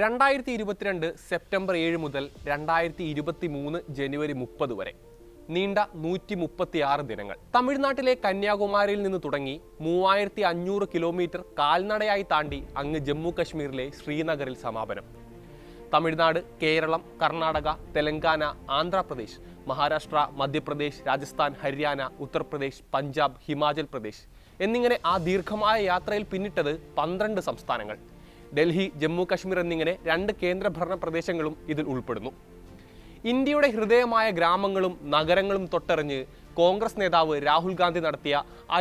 രണ്ടായിരത്തി ഇരുപത്തിരണ്ട് സെപ്റ്റംബർ ഏഴ് മുതൽ രണ്ടായിരത്തി ഇരുപത്തി മൂന്ന് ജനുവരി മുപ്പത് വരെ നീണ്ട നൂറ്റി മുപ്പത്തി ആറ് ദിനങ്ങൾ. തമിഴ്നാട്ടിലെ കന്യാകുമാരിയിൽ നിന്ന് തുടങ്ങി മൂവായിരത്തി അഞ്ഞൂറ് കിലോമീറ്റർ കാൽനടയായി താണ്ടി അങ്ങ് ജമ്മു കശ്മീരിലെ ശ്രീനഗറിൽ സമാപനം. തമിഴ്നാട് കേരളം കർണാടക തെലങ്കാന ആന്ധ്രാപ്രദേശ് മഹാരാഷ്ട്ര മധ്യപ്രദേശ് രാജസ്ഥാൻ ഹരിയാന ഉത്തർപ്രദേശ് പഞ്ചാബ് ഹിമാചൽ പ്രദേശ് എന്നിങ്ങനെ ആ ദീർഘമായ യാത്രയിൽ പിന്നിട്ടത് പന്ത്രണ്ട് സംസ്ഥാനങ്ങൾ. ഡൽഹി ജമ്മു കശ്മീർ എന്നിങ്ങനെ രണ്ട് കേന്ദ്രഭരണ പ്രദേശങ്ങളും ഇതിൽ ഉൾപ്പെടുന്നു. ഇന്ത്യയുടെ ഹൃദയമായ ഗ്രാമങ്ങളും നഗരങ്ങളും തൊട്ടറിഞ്ഞ് കോൺഗ്രസ് നേതാവ് രാഹുൽ ഗാന്ധി നടത്തിയ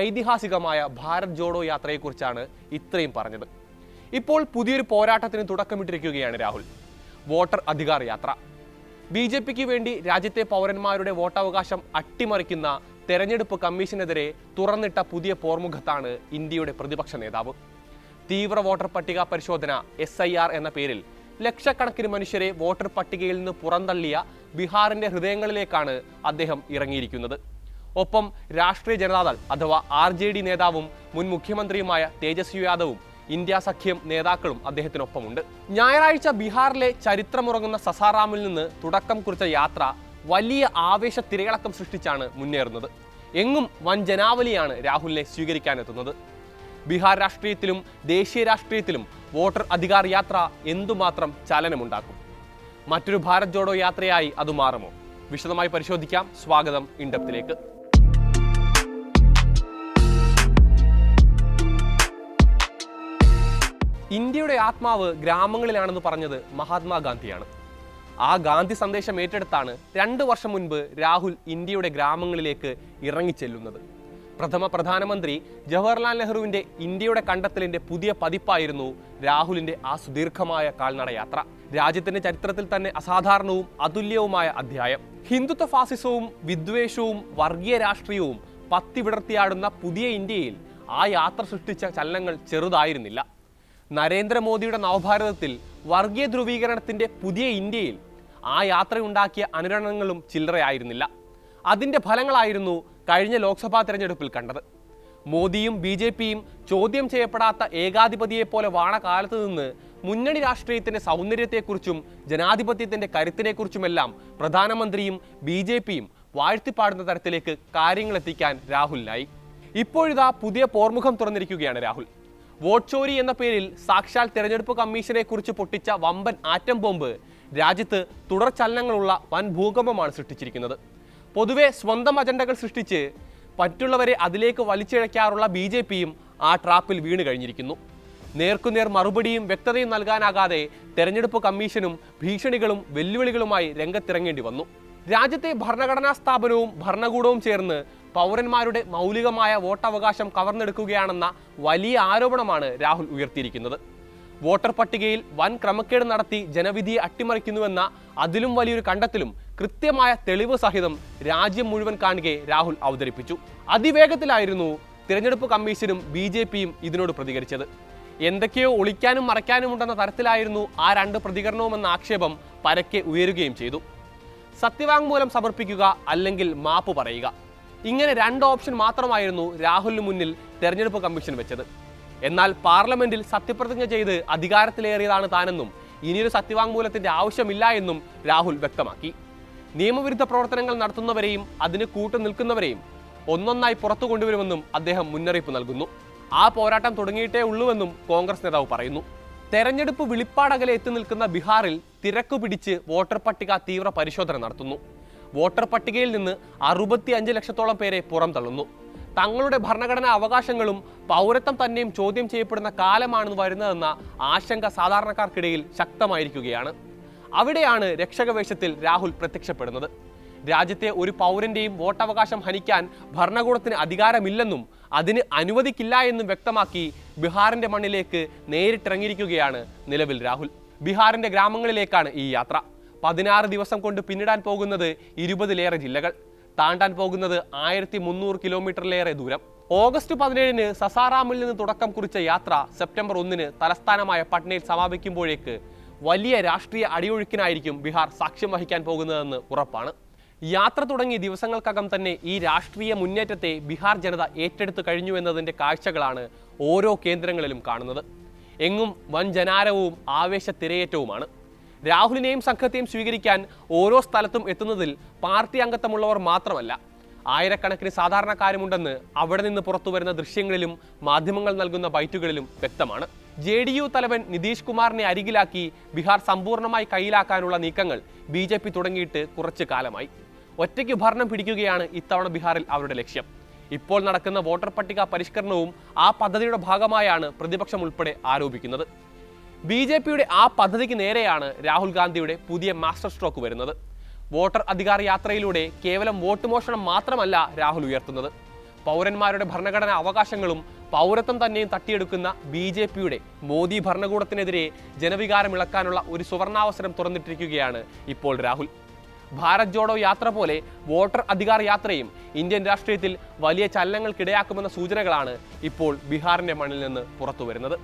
ഐതിഹാസികമായ ഭാരത് ജോഡോ യാത്രയെക്കുറിച്ചാണ് ഇത്രയും പറഞ്ഞത്. ഇപ്പോൾ പുതിയൊരു പോരാട്ടത്തിന് തുടക്കമിട്ടിരിക്കുകയാണ് രാഹുൽ. വോട്ടർ അധികാർ യാത്ര. ബി ജെ പിക്ക് വേണ്ടി രാജ്യത്തെ പൗരന്മാരുടെ വോട്ടവകാശം അട്ടിമറിക്കുന്ന തെരഞ്ഞെടുപ്പ് കമ്മീഷനെതിരെ തുറന്നിട്ട പുതിയ പോർമുഖത്താണ് ഇന്ത്യയുടെ പ്രതിപക്ഷ നേതാവ്. തീവ്ര വോട്ടർ പട്ടിക പരിശോധന എസ് ഐ ആർ എന്ന പേരിൽ ലക്ഷക്കണക്കിന് മനുഷ്യരെ വോട്ടർ പട്ടികയിൽ നിന്ന് പുറന്തള്ളിയ ബീഹാറിന്റെ ഹൃദയങ്ങളിലേക്കാണ് അദ്ദേഹം ഇറങ്ങിയിരിക്കുന്നത്. ഒപ്പം രാഷ്ട്രീയ ജനതാദൾ അഥവാ ആർ ജെ ഡി നേതാവും മുൻ മുഖ്യമന്ത്രിയുമായ തേജസ്വി യാദവും ഇന്ത്യ സഖ്യം നേതാക്കളും അദ്ദേഹത്തിനൊപ്പമുണ്ട്. ഞായറാഴ്ച ബീഹാറിലെ ചരിത്രമുറങ്ങുന്ന സസാറാമിൽ നിന്ന് തുടക്കം കുറിച്ച യാത്ര വലിയ ആവേശ തിരയിളക്കം സൃഷ്ടിച്ചാണ് മുന്നേറുന്നത്. എങ്ങും വൻ ജനാവലിയാണ് രാഹുലിനെ സ്വീകരിക്കാനെത്തുന്നത്. ബീഹാർ രാഷ്ട്രീയത്തിലും ദേശീയ രാഷ്ട്രീയത്തിലും വോട്ടർ അധികാർ യാത്ര എന്തുമാത്രം ചലനമുണ്ടാക്കും? മറ്റൊരു ഭാരത് ജോഡോ യാത്രയായി അത് മാറുമോ? വിശദമായി പരിശോധിക്കാം. സ്വാഗതം ഇൻഡപ്തിലേക്ക്. ഇന്ത്യയുടെ ആത്മാവ് ഗ്രാമങ്ങളിലാണെന്ന് പറഞ്ഞത് മഹാത്മാഗാന്ധിയാണ്. ആ ഗാന്ധി സന്ദേശം ഏറ്റെടുത്താണ് രണ്ട് വർഷം മുൻപ് രാഹുൽ ഇന്ത്യയുടെ ഗ്രാമങ്ങളിലേക്ക് ഇറങ്ങിച്ചെല്ലുന്നത്. പ്രഥമ പ്രധാനമന്ത്രി ജവഹർലാൽ നെഹ്റുവിന്റെ ഇന്ത്യയുടെ കണ്ടെത്തലിന്റെ പുതിയ പതിപ്പായിരുന്നു രാഹുലിന്റെ ആ സുദീർഘമായ കാൽനടയാത്ര. രാജ്യത്തിന്റെ ചരിത്രത്തിൽ തന്നെ അസാധാരണവും അതുല്യവുമായ അധ്യായം. ഹിന്ദുത്വ ഫാസിസവും വിദ്വേഷവും വർഗീയ രാഷ്ട്രീയവും പത്തിവിടർത്തിയാടുന്ന പുതിയ ഇന്ത്യയിൽ ആ യാത്ര സൃഷ്ടിച്ച ചലനങ്ങൾ ചെറുതായിരുന്നില്ല. നരേന്ദ്രമോദിയുടെ നവഭാരതത്തിൽ വർഗീയ ധ്രുവീകരണത്തിന്റെ പുതിയ ഇന്ത്യയിൽ ആ യാത്രയുണ്ടാക്കിയ അനുരണനങ്ങളും ചില്ലറയായിരുന്നില്ല. അതിന്റെ ഫലങ്ങളായിരുന്നു കഴിഞ്ഞ ലോക്സഭാ തെരഞ്ഞെടുപ്പിൽ കണ്ടത്. മോദിയും ബി ജെ പിയും ചോദ്യം ചെയ്യപ്പെടാത്ത ഏകാധിപതിയെപ്പോലെ വാണ കാലത്ത് നിന്ന് മുന്നണി രാഷ്ട്രീയത്തിന്റെ സൗന്ദര്യത്തെക്കുറിച്ചും ജനാധിപത്യത്തിന്റെ കരുത്തിനെക്കുറിച്ചുമെല്ലാം പ്രധാനമന്ത്രിയും ബി ജെ പിയും വാഴ്ത്തിപ്പാടുന്ന തരത്തിലേക്ക് കാര്യങ്ങൾ എത്തിക്കാൻ രാഹുലിനായി. ഇപ്പോഴിതാ പുതിയ പോർമുഖം തുറന്നിരിക്കുകയാണ് രാഹുൽ. വോട്ട് ചോരി എന്ന പേരിൽ സാക്ഷാൽ തെരഞ്ഞെടുപ്പ് കമ്മീഷനെ കുറിച്ച് പൊട്ടിച്ച വമ്പൻ ആറ്റം ബോംബ് രാജ്യത്ത് തുടർ ചലനങ്ങളുള്ള വൻ ഭൂകമ്പമാണ് സൃഷ്ടിച്ചിരിക്കുന്നത്. പൊതുവെ സ്വന്തം അജണ്ടകൾ സൃഷ്ടിച്ച് മറ്റുള്ളവരെ അതിലേക്ക് വലിച്ചിഴയ്ക്കാറുള്ള ബി ജെ പിയും ആ ട്രാപ്പിൽ വീണ് കഴിഞ്ഞിരിക്കുന്നു. നേർക്കുനേർ മറുപടിയും വ്യക്തതയും നൽകാനാകാതെ തെരഞ്ഞെടുപ്പ് കമ്മീഷനും ഭീഷണികളും വെല്ലുവിളികളുമായി രംഗത്തിറങ്ങേണ്ടി വന്നു. രാജ്യത്തെ ഭരണഘടനാ സ്ഥാപനവും ഭരണകൂടവും ചേർന്ന് പൗരന്മാരുടെ മൗലികമായ വോട്ടവകാശം കവർന്നെടുക്കുകയാണെന്ന വലിയ ആരോപണമാണ് രാഹുൽ ഉയർത്തിയിരിക്കുന്നത്. വോട്ടർ പട്ടികയിൽ വൻ ക്രമക്കേട് നടത്തി ജനവിധിയെ അട്ടിമറിക്കുന്നുവെന്ന അതിലും വലിയൊരു കണ്ടെത്തലും കൃത്യമായ തെളിവ് സഹിതം രാജ്യം മുഴുവൻ കാണുകയെ രാഹുൽ അവതരിപ്പിച്ചു. അതിവേഗത്തിലായിരുന്നു തിരഞ്ഞെടുപ്പ് കമ്മീഷനും ബി ജെ പിയും ഇതിനോട് പ്രതികരിച്ചത്. എന്തൊക്കെയോ ഒളിക്കാനും മറയ്ക്കാനും ഉണ്ടെന്ന തരത്തിലായിരുന്നു ആ രണ്ട് പ്രതികരണവുമെന്ന ആക്ഷേപം പരക്കെ ഉയരുകയും ചെയ്തു. സത്യവാങ്മൂലം സമർപ്പിക്കുക അല്ലെങ്കിൽ മാപ്പ് പറയുക. ഇങ്ങനെ രണ്ട് ഓപ്ഷൻ മാത്രമായിരുന്നു രാഹുലിന് മുന്നിൽ തെരഞ്ഞെടുപ്പ് കമ്മീഷൻ വെച്ചത്. എന്നാൽ പാർലമെന്റിൽ സത്യപ്രതിജ്ഞ ചെയ്ത് അധികാരത്തിലേറിയതാണ് താനെന്നും ഇനിയൊരു സത്യവാങ്മൂലത്തിന്റെ ആവശ്യമില്ല എന്നും രാഹുൽ വ്യക്തമാക്കി. നിയമവിരുദ്ധ പ്രവർത്തനങ്ങൾ നടത്തുന്നവരെയും അതിന് കൂട്ടു നിൽക്കുന്നവരെയും ഒന്നൊന്നായി പുറത്തു കൊണ്ടുവരുമെന്നും അദ്ദേഹം മുന്നറിയിപ്പ് നൽകുന്നു. ആ പോരാട്ടം തുടങ്ങിയിട്ടേ ഉള്ളൂവെന്നും കോൺഗ്രസ് നേതാവ് പറയുന്നു. തെരഞ്ഞെടുപ്പ് വിളിപ്പാടകലെ എത്തി നിൽക്കുന്ന ബീഹാറിൽ തിരക്കു പിടിച്ച് വോട്ടർ പട്ടിക തീവ്ര പരിശോധന നടത്തുന്നു. വോട്ടർ പട്ടികയിൽ നിന്ന് അറുപത്തി അഞ്ച് ലക്ഷത്തോളം പേരെ പുറം തള്ളുന്നു തങ്ങളുടെ ഭരണഘടനാ അവകാശങ്ങളും പൗരത്വം തന്നെയും ചോദ്യം ചെയ്യപ്പെടുന്ന കാലമാണ് വരുന്നതെന്ന ആശങ്ക സാധാരണക്കാർക്കിടയിൽ ശക്തമായിരിക്കുകയാണ്. അവിടെയാണ് രക്ഷകവേഷത്തിൽ രാഹുൽ പ്രത്യക്ഷപ്പെടുന്നത്. രാജ്യത്തെ ഒരു പൗരന്റെയും വോട്ടവകാശം ഹനിക്കാൻ ഭരണകൂടത്തിന് അധികാരമില്ലെന്നും അതിന് അനുവദിക്കില്ല എന്നും വ്യക്തമാക്കി ബീഹാറിന്റെ മണ്ണിലേക്ക് നേരിട്ടിറങ്ങിയിരിക്കുകയാണ് നിലവിൽ രാഹുൽ. ബീഹാറിന്റെ ഗ്രാമങ്ങളിലേക്കാണ് ഈ യാത്ര. പതിനാറ് ദിവസം കൊണ്ട് പിന്നിടാൻ പോകുന്നത് ഇരുപതിലേറെ ജില്ലകൾ. താണ്ടാൻ പോകുന്നത് ആയിരത്തി മുന്നൂറ് കിലോമീറ്ററിലേറെ ദൂരം. ഓഗസ്റ്റ് പതിനേഴിന് സസാറാമിൽ നിന്ന് തുടക്കം കുറിച്ച യാത്ര സെപ്റ്റംബർ ഒന്നിന് തലസ്ഥാനമായ പട്നയിൽ സമാപിക്കുമ്പോഴേക്ക് വലിയ രാഷ്ട്രീയ അടിയൊഴുക്കിനായിരിക്കും ബീഹാർ സാക്ഷ്യം വഹിക്കാൻ പോകുന്നതെന്ന് ഉറപ്പാണ്. യാത്ര തുടങ്ങിയ ദിവസങ്ങൾക്കകം തന്നെ ഈ രാഷ്ട്രീയ മുന്നേറ്റത്തെ ബീഹാർ ജനത ഏറ്റെടുത്തു കഴിഞ്ഞു എന്നതിന്റെ കാഴ്ചകളാണ് ഓരോ കേന്ദ്രങ്ങളിലും കാണുന്നത്. എങ്ങും വൻ ജനാരവും ആവേശ തിരയേറ്റവുമാണ് രാഹുലിനെയും സംഘത്തെയും സ്വീകരിക്കാൻ ഓരോ സ്ഥലത്തും എത്തുന്നതിൽ പാർട്ടി അംഗത്വമുള്ളവർ മാത്രമല്ല. ആയിരക്കണക്കിന് സാധാരണക്കാരുമുണ്ടെന്ന് അവിടെ നിന്ന് പുറത്തു വരുന്ന ദൃശ്യങ്ങളിലും മാധ്യമങ്ങൾ നൽകുന്ന ബൈറ്റുകളിലും വ്യക്തമാണ്. ജെ ഡി യു തലവൻ നിതീഷ് കുമാറിനെ അരികിലാക്കി ബീഹാർ സമ്പൂർണമായി കയ്യിലാക്കാനുള്ള നീക്കങ്ങൾ ബി ജെ പി തുടങ്ങിയിട്ട് കുറച്ചു കാലമായി. ഒറ്റയ്ക്ക് ഭരണം പിടിക്കുകയാണ് ഇത്തവണ ബീഹാറിൽ അവരുടെ ലക്ഷ്യം. ഇപ്പോൾ നടക്കുന്ന വോട്ടർ പട്ടിക പരിഷ്കരണവും ആ പദ്ധതിയുടെ ഭാഗമായാണ് പ്രതിപക്ഷം ഉൾപ്പെടെ ആരോപിക്കുന്നത്. ബി ജെ പിയുടെ ആ പദ്ധതിക്ക് നേരെയാണ് രാഹുൽ ഗാന്ധിയുടെ പുതിയ മാസ്റ്റർ സ്ട്രോക്ക് വരുന്നത്. വോട്ടർ അധികാര യാത്രയിലൂടെ കേവലം വോട്ട് മോഷണം മാത്രമല്ല രാഹുൽ ഉയർത്തുന്നത്. പൗരന്മാരുടെ ഭരണഘടനാ അവകാശങ്ങളും പൗരത്വം തന്നെയും തട്ടിയെടുക്കുന്ന ബി ജെ പിയുടെ മോദി ഭരണകൂടത്തിനെതിരെ ജനവികാരം ഇളക്കാനുള്ള ഒരു സുവർണാവസരം തുറന്നിട്ടിരിക്കുകയാണ് ഇപ്പോൾ രാഹുൽ. ഭാരത് ജോഡോ യാത്ര പോലെ വോട്ടർ അധികാർ യാത്രയും ഇന്ത്യൻ രാഷ്ട്രീയത്തിൽ വലിയ ചലനങ്ങൾക്കിടയാക്കുമെന്ന സൂചനകളാണ് ഇപ്പോൾ ബീഹാറിന്റെ മണ്ണിൽ നിന്ന് പുറത്തു വരുന്നത്